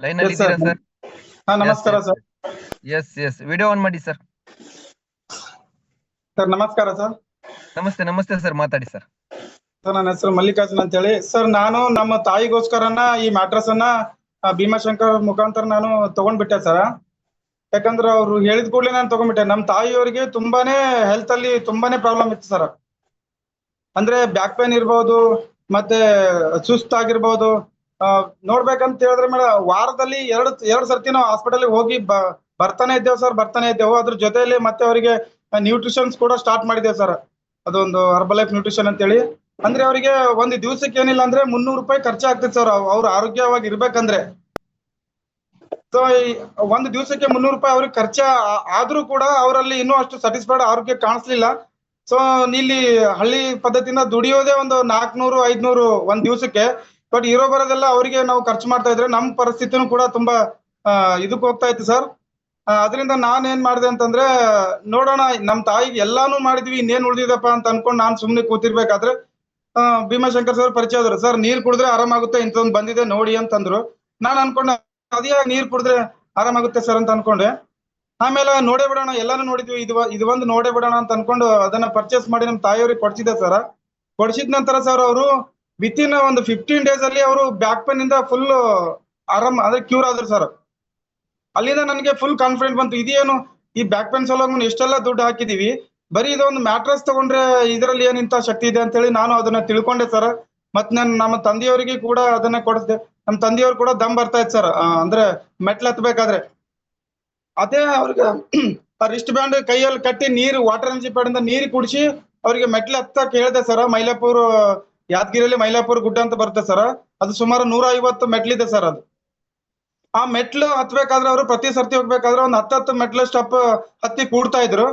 Line ಅಲ್ಲಿ ಇದ್ದೀರಾ sir ಹಾ ನಮಸ್ಕಾರ sir yes yes video on ಮಾಡಿ ಸರ್ ಸರ್ ನಮಸ್ಕಾರ ಸರ್ ನಮಸ್ತೆ ನಮಸ್ತೆ ಸರ್ ಮಾತಾಡಿ ಸರ್ ಸರ್ ನನ್ನ ಹೆಸರು ಮಲ್ಲಿಕಾರ್ಜುನ್ ಅಂತ ಹೇಳಿ ಸರ್ ನಾನು ನಮ್ಮ ತಾಯಿಗೋಸ್ಕರನ ಈ ಮ್ಯಾಟ್ರಸ್ ಅನ್ನ ಆ, ಭೀಮಾಶಂಕರ್ ಮುಖಾಂತರ ನಾನು ತಗೊಂಡ್ಬಿಟ್ಟೆ ಸರ್ ಯಾಕಂದ್ರೆ ಅವ್ರು ಹೇಳಿದ ಕೂಡಲೇ ನಾನು ತಗೊಂಡ್ಬಿಟ್ಟೆ. ನಮ್ಮ ತಾಯಿಯವರಿಗೆ ತುಂಬಾನೇ ಹೆಲ್ತ್ ಅಲ್ಲಿ ತುಂಬಾನೇ ಪ್ರಾಬ್ಲಮ್ ಇತ್ತು ಸರ್ ಅಂದ್ರೆ ಬ್ಯಾಕ್ ಪೇನ್ ಇರ್ಬೋದು ಮತ್ತೆ ಸುಸ್ತಾಗಿರ್ಬೋದು ನೋಡ್ಬೇಕಂತ ಹೇಳಿದ್ರೆ ಮೇಡಮ್ ವಾರದಲ್ಲಿ ಎರಡು ಎರಡು ಸರ್ತಿ ನಾವು ಹಾಸ್ಪಿಟಲ್ ಹೋಗಿ ಬರ್ತಾನೆ ಇದ್ದೇವೆ ಸರ್ ಬರ್ತಾನೆ ಇದ್ದೇವೆ. ಅದ್ರ ಜೊತೆಯಲ್ಲಿ ಮತ್ತೆ ಅವರಿಗೆ ನ್ಯೂಟ್ರಿಷನ್ಸ್ ಕೂಡ ಸ್ಟಾರ್ಟ್ ಮಾಡಿದೆ ಸರ್ ಅದೊಂದು ಹರ್ಬಲ್ ಲೈಫ್ ನ್ಯೂಟ್ರಿಷನ್ ಅಂತೇಳಿ. ಅಂದ್ರೆ ಅವರಿಗೆ ಒಂದು ದಿವಸಕ್ಕೆ ಏನಿಲ್ಲ ಅಂದ್ರೆ ಮುನ್ನೂರು ರೂಪಾಯಿ ಖರ್ಚಾಗ್ತದೆ ಸರ್ ಅವ್ರ ಆರೋಗ್ಯವಾಗಿ ಇರ್ಬೇಕಂದ್ರೆ. ಸೊ ಒಂದು ದಿವಸಕ್ಕೆ ಮುನ್ನೂರು ರೂಪಾಯಿ ಅವ್ರಿಗೆ ಖರ್ಚ ಆದ್ರೂ ಕೂಡ ಅವರಲ್ಲಿ ಇನ್ನೂ ಅಷ್ಟು ಸ್ಯಾಟಿಸ್ಫೈಡ್ ಆರೋಗ್ಯ ಕಾಣಿಸ್ಲಿಲ್ಲ. ಸೊ ಇಲ್ಲಿ ಹಳ್ಳಿ ಪದ್ಧತಿಯಿಂದ ದುಡಿಯೋದೇ ಒಂದು ನಾಲ್ಕನೂರು, ಐದ್ನೂರು ಒಂದ್ ದಿವಸಕ್ಕೆ ಬಟ್ ಇರೋ ಬರೋದೆಲ್ಲ ಅವರಿಗೆ ನಾವು ಖರ್ಚು ಮಾಡ್ತಾ ಇದ್ರೆ ನಮ್ಮ ಪರಿಸ್ಥಿತಿನೂ ಕೂಡ ತುಂಬಾ ಇದಕ್ಕೆ ಹೋಗ್ತಾ ಇತ್ತು ಸರ್ ಅದರಿಂದ ನಾನು ಏನ್ ಮಾಡಿದೆ ಅಂತಂದ್ರೆ, ನೋಡೋಣ, ನಮ್ ತಾಯಿಗೆ ಎಲ್ಲಾನು ಮಾಡಿದ್ವಿ, ಇನ್ನೇನ್ ಉಳಿದಿದಪ್ಪ ಅಂತ ಅನ್ಕೊಂಡು ನಾನ್ ಸುಮ್ನೆ ಕೂತಿರ್ಬೇಕಾದ್ರೆ ಭೀಮಾಶಂಕರ್ ಸರ್ ಪರಿಚಯ ಆದ್ರು. ಸರ್ ನೀರ್ ಕುಡಿದ್ರೆ ಆರಾಮಾಗುತ್ತೆ ಇಂಥೊಂದ್ ಬಂದಿದೆ, ನೋಡಿ ಅಂತಂದ್ರು. ನಾನು ಅನ್ಕೊಂಡೆ ಅದೇ ನೀರ್ ಕುಡಿದ್ರೆ ಆರಾಮಾಗುತ್ತೆ ಸರ್ ಅಂತ ಅನ್ಕೊಂಡೆ. ಆಮೇಲೆ ನೋಡೇ ಬಿಡೋಣ, ಎಲ್ಲಾನು ನೋಡಿದ್ವಿ, ಇದು ಇದು ಒಂದು ನೋಡೇ ಬಿಡೋಣ ಅಂತ ಅನ್ಕೊಂಡು ಅದನ್ನ ಪರ್ಚೇಸ್ ಮಾಡಿ ನಮ್ ತಾಯಿಯವ್ರಿಗೆ ಕೊಡ್ಸಿದ್ದೆ ಸರ್ ಕೊಡ್ಸಿದ ನಂತರ ಸರ್ ಅವರು ವಿತ್ ಇನ್ ಒಂದು ಫಿಫ್ಟೀನ್ ಡೇಸ್ ಅಲ್ಲಿ ಅವರು ಬ್ಯಾಕ್ ಪೇನ್ ಇಂದ ಫುಲ್ ಆರಾಮ್ ಅಂದ್ರೆ ಕ್ಯೂರ್ ಆದ್ರು ಸರ್ ಅಲ್ಲಿಂದ ನನಗೆ ಫುಲ್ ಕಾನ್ಫಿಡೆಂಟ್ ಬಂತು. ಇದೇನು, ಈ ಬ್ಯಾಕ್ ಪೇನ್ ಸಲುವಾಗಿ ಎಷ್ಟೆಲ್ಲ ದುಡ್ಡು ಹಾಕಿದೀವಿ, ಬರೀ ಇದೊಂದು ಮ್ಯಾಟ್ರಸ್ ತಗೊಂಡ್ರೆ ಇದರಲ್ಲಿ ಏನಿಂತ ಶಕ್ತಿ ಇದೆ ಅಂತ ಹೇಳಿ ನಾನು ಅದನ್ನ ತಿಳ್ಕೊಂಡೆ ಸರ್ ಮತ್ ನನ್, ನಮ್ಮ ತಂದೆಯವರಿಗೆ ಕೂಡ ಅದನ್ನ ಕೊಡಿಸ್ದೆ. ನಮ್ಮ ತಂದೆಯವ್ರು ಕೂಡ ದಮ್ ಬರ್ತಾ ಇತ್ತು ಸರ್ ಅಂದ್ರೆ ಮೆಟ್ಲು ಹತ್ಬೇಕಾದ್ರೆ. ಅದೇ ಅವ್ರಿಗೆ ರಿಸ್ಟ್ ಬ್ಯಾಂಡ್ ಕೈಯಲ್ಲಿ ಕಟ್ಟಿ ನೀರು ವಾಟರ್ ಎನರ್ಜಿ ಪ್ಯಾಡಿಂದ ನೀರು ಕುಡಿಸಿ ಅವರಿಗೆ ಮೆಟ್ಲು ಹತ್ತಕ್ ಹೇಳಿದೆ ಸರ್ ಮೈಲಾಪುರ್ ಯಾದಗಿರಿಯಲ್ಲಿ ಮೈಲಾಪುರ ಗುಡ್ಡ ಅಂತ ಬರುತ್ತೆ ಸರ್. ಅದು ಸುಮಾರು ನೂರ ಐವತ್ತು ಮೆಟ್ಲಿದೆ ಸರ್ ಅದು. ಆ ಮೆಟ್ಲು ಹತ್ಬೇಕಾದ್ರೆ ಅವರು ಪ್ರತಿ ಸರ್ತಿ ಹೋಗ್ಬೇಕಾದ್ರೆ ಒಂದು ಹತ್ತತ್ತು ಮೆಟ್ಲು ಸ್ಟೆಪ್ ಹತ್ತಿ ಕೂಡ್ತಾ ಇದ್ರು.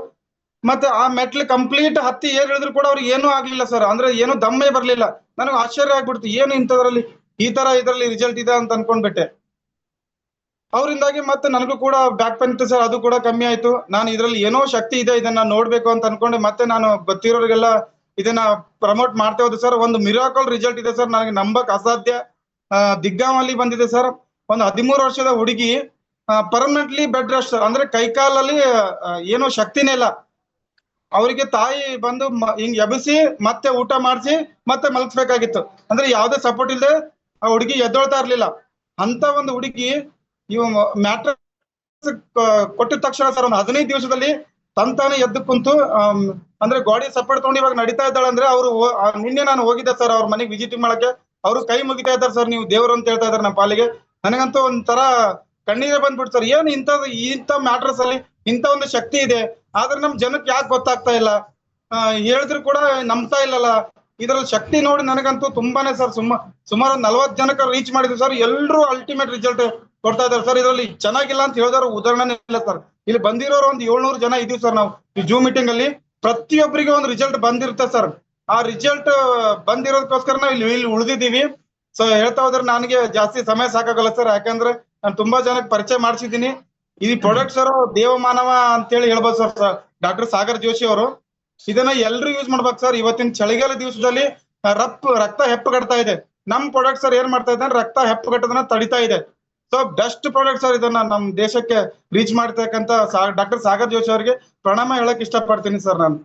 ಮತ್ತೆ ಆ ಮೆಟ್ಲು ಕಂಪ್ಲೀಟ್ ಹತ್ತಿ ಏರ್ ಇಳಿದ್ರು ಕೂಡ ಅವ್ರಿಗೆ ಏನೂ ಆಗ್ಲಿಲ್ಲ ಸರ್. ಅಂದ್ರೆ ಏನು ದಮ್ಮೇ ಬರ್ಲಿಲ್ಲ. ನನಗೆ ಆಶ್ಚರ್ಯ ಆಗ್ಬಿಡ್ತು. ಏನು ಇಂಥದ್ರಲ್ಲಿ ಈ ತರ ಇದರಲ್ಲಿ ರಿಸಲ್ಟ್ ಇದೆ ಅಂತ ಅನ್ಕೊಂಡ್ಬಿಟ್ಟೆ. ಅವರಿಂದಾಗಿ ಮತ್ತೆ ನನಗೂ ಕೂಡ ಬ್ಯಾಕ್ ಪೇನ್ ಇತ್ತು ಸರ್. ಅದು ಕೂಡ ಕಮ್ಮಿ ಆಯ್ತು. ನಾನು ಇದರಲ್ಲಿ ಏನೋ ಶಕ್ತಿ ಇದೆ ಇದನ್ನ ನೋಡ್ಬೇಕು ಅಂತ ಅನ್ಕೊಂಡೆ. ಮತ್ತೆ ನಾನು ಗೊತ್ತಿರೋರಿಗೆಲ್ಲ ಇದನ್ನ ಪ್ರಮೋಟ್ ಮಾಡ್ತಾ ಹೋದ್ರು ಸರ್ ಒಂದು ಮಿರಾಕಲ್ ರಿಸಲ್ಟ್ ಇದೆ ಸರ್ ನನಗೆ ನಂಬಕ್ ಅಸಾಧ್ಯ. ದಿಗ್ಗಾಮಲ್ಲಿ ಬಂದಿದೆ ಸರ್ ಒಂದು ಹದಿಮೂರು ವರ್ಷದ ಹುಡುಗಿ ಪರ್ಮನೆಂಟ್ಲಿ ಬೆಡ್ ರೆಸ್ಟ್ ಅಂದ್ರೆ ಕೈಕಾಲಲ್ಲಿ ಏನೋ ಶಕ್ತಿನೇ ಇಲ್ಲ. ಅವರಿಗೆ ತಾಯಿ ಬಂದು ಹಿಂಗ್ ಎಬ್ಬಿಸಿ, ಮತ್ತೆ ಊಟ ಮಾಡಿಸಿ, ಮತ್ತೆ ಮಲಗಿಸ್ಬೇಕಾಗಿತ್ತು. ಅಂದ್ರೆ ಯಾವ್ದೇ ಸಪೋರ್ಟ್ ಇಲ್ಲದೆ ಆ ಹುಡುಗಿ ಎದ್ದೊಳ್ತಾ ಇರ್ಲಿಲ್ಲ. ಅಂತ ಒಂದು ಹುಡುಗಿ, ಇವ್ ಮ್ಯಾಟ್ರಸ್ ಕೊಟ್ಟಿದ ತಕ್ಷಣ ಸರ್ ಒಂದು ಹದಿನೈದು ದಿವಸದಲ್ಲಿ ತಂತಾನೆ ಎದ್ದು ಕುಂತು ಅಂದ್ರೆ ಗಾಡಿ ಸಪೋರ್ಟ್ ತಗೊಂಡು ಇವಾಗ ನಡೀತಾ ಇದ್ದಾಳೆ ಅಂದ್ರೆ ಅವರು ನಿನ್ನೆ ನಾನು ಹೋಗಿದ್ದೆ ಸರ್ ಅವ್ರ ಮನೆಗೆ ವಿಸಿಟ್ ಮಾಡಕ್ಕೆ. ಅವರು ಕೈ ಮುಗಿತಾ ಇದ್ದಾರೆ ಸರ್ ನೀವು ದೇವರು ಅಂತ ಹೇಳ್ತಾ ಇದ್ದಾರೆ ನಮ್ಮ ಪಾಲಿಗೆ. ನನಗಂತೂ ಒಂಥರ ಕಣ್ಣೀರೇ ಬಂದ್ಬಿಟ್ಟು ಸರ್. ಏನು ಇಂಥ ಇಂಥ ಮ್ಯಾಟ್ರಸ್ ಅಲ್ಲಿ ಇಂಥ ಒಂದು ಶಕ್ತಿ ಇದೆ. ಆದ್ರೆ ನಮ್ ಜನಕ್ಕೆ ಯಾಕೆ ಗೊತ್ತಾಗ್ತಾ ಇಲ್ಲ? ಹೇಳಿದ್ರು ಕೂಡ ನಂಬ್ತಾ ಇಲ್ಲಲ್ಲ. ಇದ್ರಲ್ಲಿ ಶಕ್ತಿ ನೋಡಿ ನನಗಂತೂ ತುಂಬಾನೇ ಸರ್ ಸುಮ್ಮ, ಸುಮಾರು ನಲ್ವತ್ ಜನಕ್ಕೆ ರೀಚ್ ಮಾಡಿದ್ರು ಸರ್. ಎಲ್ರು ಅಲ್ಟಿಮೇಟ್ ರಿಸಲ್ಟ್ ಕೊಡ್ತಾ ಇದಾರೆ ಸರ್. ಇದರಲ್ಲಿ ಚೆನ್ನಾಗಿಲ್ಲ ಅಂತ ಹೇಳಿದವರು ಉದಾಹರಣೆ ಇಲ್ಲ ಸರ್. ಇಲ್ಲಿ ಬಂದಿರೋರು ಒಂದು ಏಳ್ನೂರು ಜನ ಇದೀವಿ ಸರ್ ನಾವು. ಈ ಜೂಮ್ ಮೀಟಿಂಗ್ ಅಲ್ಲಿ. ಪ್ರತಿಯೊಬ್ಬರಿಗೆ ಒಂದು ರಿಸಲ್ಟ್ ಬಂದಿರುತ್ತೆ ಸರ್ ಆ ರಿಸಲ್ಟ್ ಬಂದಿರೋದಕ್ಕೋಸ್ಕರ ನಾವು ಇಲ್ಲಿ ಇಲ್ಲಿ ಉಳಿದಿದ್ದೀವಿ. ಸೊ ಹೇಳ್ತಾ ಹೋದ್ರೆ ನನಗೆ ಜಾಸ್ತಿ ಸಮಯ ಸಾಕಾಗಲ್ಲ ಸರ್ ಯಾಕಂದ್ರೆ ನಾನು ತುಂಬಾ ಜನಕ್ಕೆ ಪರಿಚಯ ಮಾಡಿಸಿದ್ದೀನಿ. ಈ ಪ್ರಾಡಕ್ಟ್ ಸರ್ ದೇವಮಾನವ ಅಂತೇಳಿ ಹೇಳ್ಬೋದು ಸರ್ ಡಾಕ್ಟರ್ ಸಾಗರ್ ಜೋಶಿ ಅವರು. ಇದನ್ನ ಎಲ್ರು ಯೂಸ್ ಮಾಡ್ಬೇಕು ಸರ್ ಇವತ್ತಿನ ಚಳಿಗಾಲ ದಿವಸದಲ್ಲಿ ರಪ್ ರಕ್ತ ಹೆಪ್ಪುಗಟ್ತಾ ಇದೆ. ನಮ್ ಪ್ರಾಡಕ್ಟ್ ಸರ್ ಏನ್ ಮಾಡ್ತಾ ಇದ್ದಾನೆ? ರಕ್ತ ಹೆಪ್ಪುಗಟ್ಟೋದನ್ನ ತಡಿತಾ ಇದೆ. ಸೊ ಬೆಸ್ಟ್ ಪ್ರಾಡಕ್ಟ್ ಸರ್ ಇದನ್ನ ನಮ್ ದೇಶಕ್ಕೆ ರೀಚ್ ಮಾಡ್ತಕ್ಕಂತ ಡಾಕ್ಟರ್ ಸಾಗರ್ ಜೋಶಿ ಅವರಿಗೆ ಪ್ರಣಾಮ ಹೇಳಕ್ ಇಷ್ಟಪಡ್ತೀನಿ ಸರ್ ನಾನು.